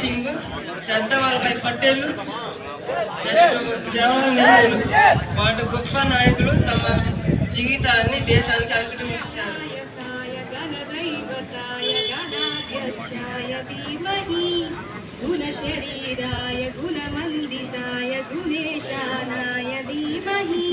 సింగ్ శ్రద్ధ Vallabhbhai Patel next Jawaharlal Nehru. వాటి గొప్ప నాయకులు తమ జీవితాన్ని దేశానికి అంకితం ఇచ్చారు. గుణశరీరాయ గుణమందితాయ గుణేశానాయ ధీమహి.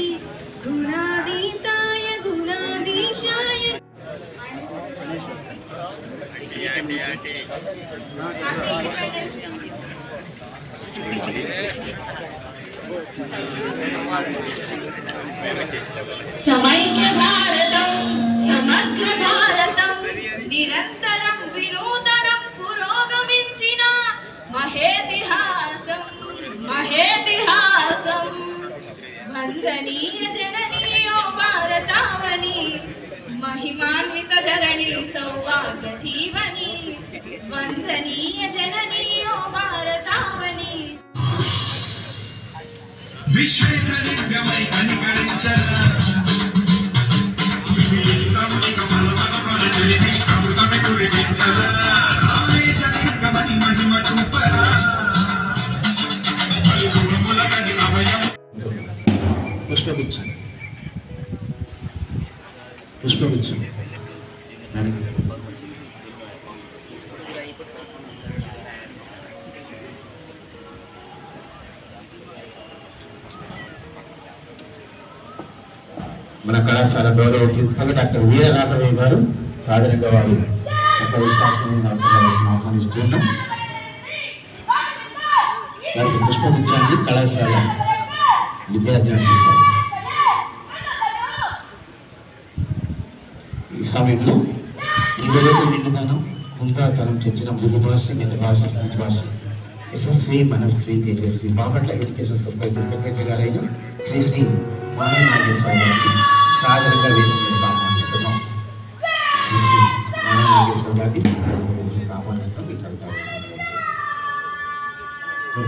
సమైక్య భారతం సమగ్ర భారతం నిరంతరం వినూతనం పురోగమించిన మహేతిహాసం మహేతిహాసం. వందనీయ జననీయో భారతావని మహిమాన్విత ధరణి సౌభాగ్య జీవన వందనీయ జననీయో భారతావని విశ్వేశలింగమై కనికరించరా అమృతమే మన కళాశాల గౌరవ ప్రిన్సిపల్ డాక్టర్ వీర రాఘవయ్య గారు సాధారణంగా వారు ఒక విశ్వాసం ఆహ్వానిస్తున్నాం వారికి పుష్పగుచ్చాన్ని కళాశాల విద్యార్థి అందిస్తారు. ఈ సమయంలో ఇరవై నిండుదనం ముందాతనం చర్చిన మృదు భాష Mita Bhasha Smita Bhasha Yashasvi Manasri Tejasvi Bapatla education society secretary గారైన శ్రీ శ్రీ మానవ నాగేశ్వర గారికి సాధారణంగా వేదిక మీద ఆహ్వానిస్తున్నాం శ్రీ శ్రీ మానవ నాగేశ్వర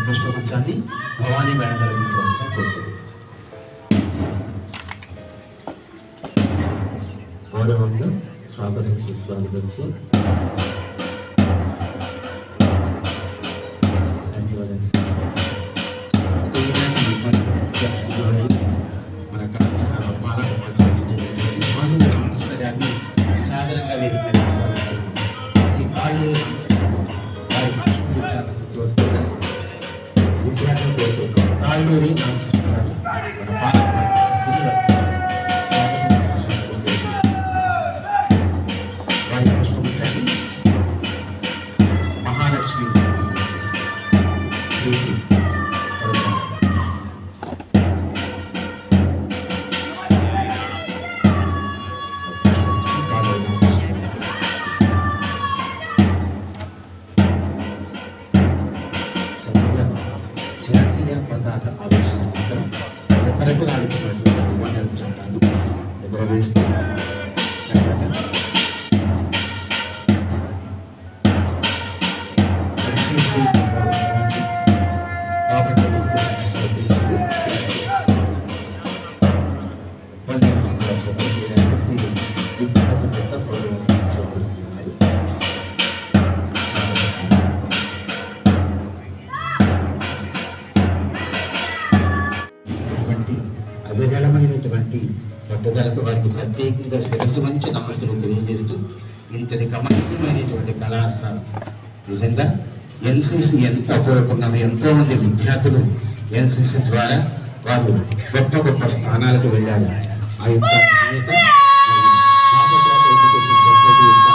పుష్పగుచ్చాన్ని భవానీ మేడం గారి కోరుతున్నాం గౌరవంగా స్వాగతం సుస్వాగతం ఆహ్వానిస్తున్నాం. శ్రీ రెపరెపలాడుతున్నటువంటి వనరుల చట్టాలు చేసినటువంటి పట్టుదలకు వారికి ప్రత్యేకంగా శిరస్సు మంచి నమస్సులు తెలియజేస్తూ ఇంతటి గమనీయమైనటువంటి కళాస్థానం నిజంగా ఎన్సిసి ఎంత ఉపయోగపడినారో ఎంతోమంది విద్యార్థులు ఎన్సిసి ద్వారా వారు గొప్ప గొప్ప స్థానాలకు వెళ్ళారు. ఆ యొక్క సొసైటీ యొక్క